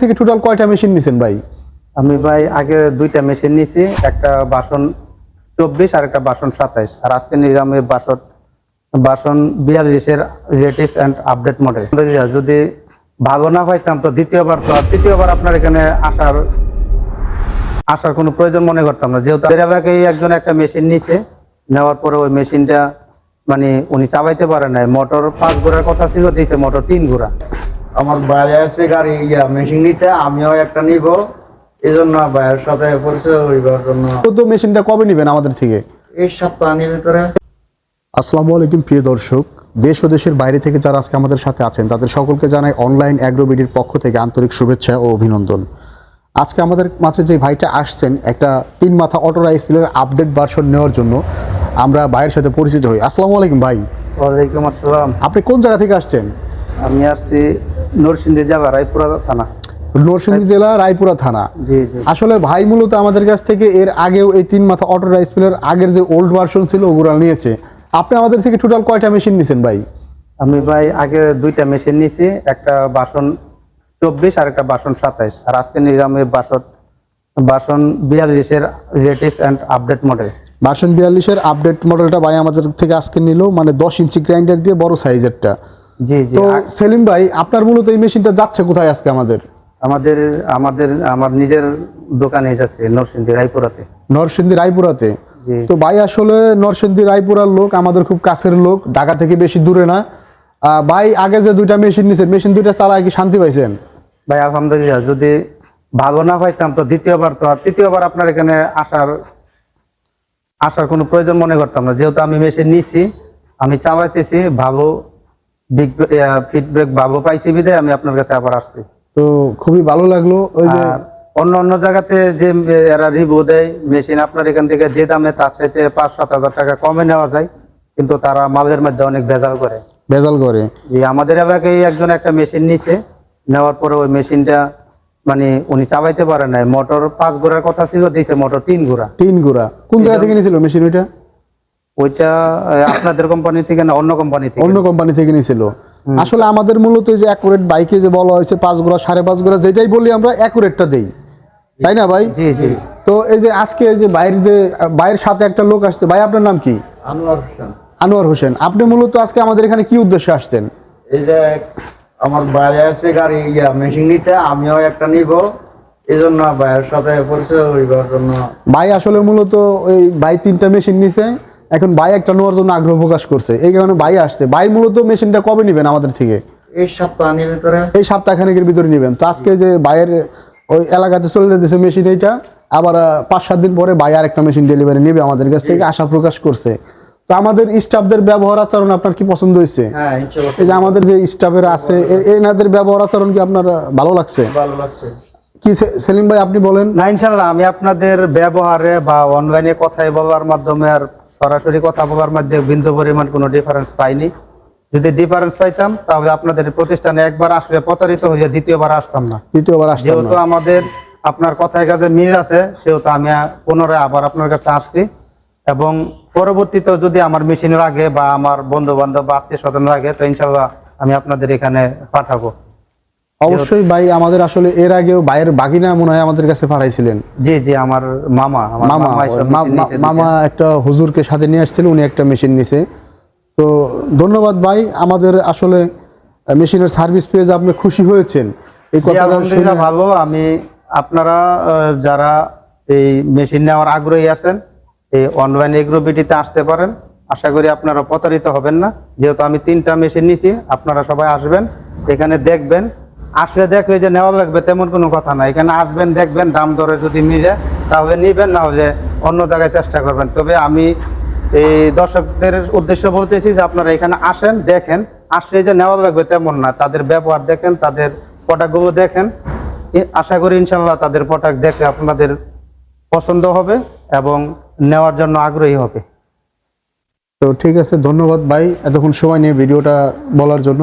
থেকে টোটাল কয়টা মেশিন নিছেন ভাই? আমি ভাই আগে দুইটা মেশিন নিয়েছি একটা বাসন চব্বিশ আর একটা বাসন সাতাইশ। আর আজকে নিলাম বাসন বাসন বিয়াল্লিশের লেটেস্ট অ্যান্ড আপডেট মডেল যদি ভালো না পাইতাম তো দ্বিতীয়বার তো তৃতীয়বার আপনার এখানে আসার আসার কোনো প্রয়োজন মনে করতাম না। যেহেতু এলাকায় একজন একটা মেশিন নিছে, নেওয়ার পরে ওই মেশিনটা মানে উনি চালাইতে পারে নাই। মোটর পাঁচ ঘোড়ার কথা ছিল দিয়েছে মোটর তিন ঘোড়া। আমার বাইরে আছে গাড়ি ইয়া মেশিন নিতে আমিও একটা নিব। এই জন্য ভাইয়ের সাথে পরিচয় হইবার জন্য। তো মেশিনটা কবে নেবেন আমাদের থেকে? এই সপ্তাহের ভিতরে। আসসালামু আলাইকুম প্রিয় দর্শক। দেশ ও দেশের বাইরে থেকে যারা আজকে আমাদের সাথে আছেন তাদের সকলকে জানাই অনলাইন অ্যাগ্রোবিডির পক্ষ থেকে আন্তরিক শুভেচ্ছা ও অভিনন্দন। আজকে আমাদের মাঝে যে ভাইটা আসছেন একটা তিন মাথা অটোরা স্পিলের আপডেট ভার্সন নেওয়ার জন্য আমরা ভাইয়ের সাথে পরিচিত হই। আসসালামু আলাইকুম ভাই। ওয়ালাইকুম আসসালাম। আপনি কোন জায়গা থেকে আসছেন? আমি আসছি নরসিংদী জেলা রায়পুরা থানা। নরসিংদী জেলা রায়পুরা থানা। আসলে ভাই মূলত আমাদের কাছ থেকে এর আগেও এই তিন মাথা অটো রাইস মিলের আগের যে ওল্ড ভার্সন ছিল ওগুলো নিয়েছে। আপনি আমাদের থেকে টোটাল কয়টা মেশিন নিছেন ভাই? আমি ভাই আগে দুইটা মেশিন নিয়েছি একটা বাসন চব্বিশ আর একটা বাসন সাতাইশ। আর আজকে নিলাম এই বাসন বাসন বিয়াল্লিশের লেটেস্ট অ্যান্ড আপডেট মডেল বাসন বিয়াল্লিশের আপডেট মডেলটা ভাই আমাদের থেকে আজকে নিল মানে দশ ইঞ্চি গ্রাইন্ডার দিয়ে বড় সাইজেরটা জি জি। তো সেলিম ভাই আপনার মূলত এই মেশিনটা যাচ্ছে কোথায় আজকে আমাদের? আমাদের আমাদের আমার নিজের দোকানে যাচ্ছে নরসিংদী রায়পুরাতে। নরসিংদী রায়পুরাতে? তো ভাই আসলে নরসিংদী রায়পুরার লোক আমাদের খুব কাছের লোক ঢাকা থেকে বেশি দূরে না। ভাই আগে যে দুইটা মেশিন নিছেন মেশিন দুইটা চালায় কি শান্তি পাইছেন? ভাই আলহামদুলিল্লাহ যদি ভালো না পাইতাম তো দ্বিতীয়বার তো আর তৃতীয়বার আপনার এখানে আসার আসার কোনো প্রয়োজন মনে করতাম না। যেহেতু আমি মেশিন নিছি আমি চালাইতেছি ভালো ফিডব্যাক ভালো পাইছি বিদে আমি আপনার কাছে আবার আসছি। তো খুবই ভালো লাগল ওই যে অন্য অন্য জায়গাতে যে এরা রিভিউ দেয় মেশিন আপনার এখান থেকে যে দামে তার চাইতে পাঁচ সাত হাজার টাকা কমে নেওয়া যায় কিন্তু তারা মালের মধ্যে অনেক ভেজাল করে। ভেজাল করে। যে আমাদের এলাকায় একজন একটা মেশিন নিছে নেওয়ার পরে ওই মেশিনটা মানে উনি চালাইতে পারে নাই। মোটর পাঁচ ঘোড়ার কথা ছিল দিছে মোটর তিন ঘোড়া। তিন গুড়া কোন জায়গা থেকে নিয়েছিল মেশিন ওইটা? ওইটা আপনাদের কোম্পানি থেকে না অন্য কোম্পানি থেকে? অন্য কোম্পানি থেকে নিয়েছিল আসলে আমাদের মূলত যে অ্যাকুরেট বাইকে যে বলা হয়েছে পাঁচ গোড়া সাড়ে পাঁচ গোড়া যেটাই বলি আমরা অ্যাকুরেটটা দেই। তাই না ভাই? জি জি। তো এই যে আজকে যে বাইরের যে বাইরের সাথে একটা লোক আসছে ভাই আপনার নাম কি? আনোয়ার হোসেন। আনোয়ার হোসেন। আপনি মূলত আজকে আমাদের এখানে কি উদ্দেশ্যে আসছেন? এই যে আমার বাইরে আছে গাড়ি ইয়া মেশিন নিতে আমিও একটা নিব। এই জন্য ভাইয়ের সাথে পরিচয় হইবার জন্য। ভাই আসলে মূলত ওই ভাই তিনটা মেশিন নিছে। এখন ভাই একটা নেওয়ার জন্য আগ্রহ প্রকাশ করছে। এই কারণে ভাই আসছে। ভাই মূলত মেশিনটা কবে নেবেন আমাদের থেকে? এই সপ্তাহের ভিতরে। এই সপ্তাহখানেকের ভিতরে নেবেন। তো আজকে যে বাইরের ওই এলাকাতে চলে যেতেছে মেশিন এইটা আবার পাঁচ সাত দিন পরে ভাই আর একটা মেশিন ডেলিভারি নেবে আমাদের কাছ থেকে আশা প্রকাশ করছে। তো আমাদের স্টাফদের ব্যবহার আচরণ আপনার কি পছন্দ হয়েছে? হ্যাঁ এই যে আমাদের যে স্টাফের আছে এনাদের ব্যবহার আচরণ কি আপনার ভালো লাগছে? ভালো লাগছে। কি সেলিম ভাই আপনি বলেন। না ইনশাল্লাহ আমি আপনাদের ব্যবহারে বা অনলাইনে কথাই বলার মাধ্যমে আর সরাসরি কথা বলার মাধ্যমে বিন্দু পরিমাণ কোনো ডিফারেন্স পাইনি। যদি ডিফারেন্স পাইতাম তাহলে আপনাদের প্রতিষ্ঠানে একবার আসলে প্রতারিত হয়ে দ্বিতীয়বার আসতাম না। দ্বিতীয়বার আসতাম যেহেতু আমাদের আপনার কথায় কাছে মিল আছে সেহেতু আমি পুনরায় আবার আপনার কাছে আসছি। এবং পরবর্তীতে যদি আমার মেশিন লাগে বা আমার বন্ধু বান্ধব বা আত্মীয় স্বজন লাগে তো ইনশাল্লাহ আমি আপনাদের এখানে পাঠাবো। অবশ্যই ভাই আমাদের আসলে এর আগেও ভাইয়ের বাগিনা মনে হয় আমাদের কাছে পাঠাইছিলেন। জি জি আমার মামা মামা মামা একটা হুজুরকে সাথে নিয়ে আসছিল উনি একটা মেশিন নিছে। তো ধন্যবাদ ভাই আমাদের আসলে মেশিনের সার্ভিস পেয়ে আপনি খুশি হয়েছেন। এই জি, কথাটা শুনে ভালো। আমি আপনারা যারা এই মেশিন নেওয়ার আগ্রহী আছেন এই অনলাইন এগ্রোবিটিতে আসতে পারেন। আশা করি আপনারা প্রতারিত হবেন না। যেহেতু আমি তিনটা মেশিন নিছি আপনারা সবাই আসবেন এখানে দেখবেন। আসলে দেখবে যে নেওয়া লাগবে তেমন কোনো কথা না এখানে আসবেন, দেখবেন, দাম দরে যদি মিলে তাহলে নিবেন, না হলে অন্য জায়গায় চেষ্টা করবেন। তবে আমি এই দর্শকদের উদ্দেশ্য বলতেছি যে আপনারা এখানে আসেন, দেখেন, আসলে যে নেওয়া লাগবে তেমন না। তাদের ব্যবহার দেখেন, তাদের প্রোডাক্টগুলো দেখেন। আশা করি ইনশাল্লাহ তাদের প্রোডাক্ট দেখে আপনাদের পছন্দ হবে এবং নেওয়ার জন্য আগ্রহী হবে। তো ঠিক আছে, ধন্যবাদ ভাই। এতক্ষণ সময় নিয়ে ভিডিওটা বলার জন্য।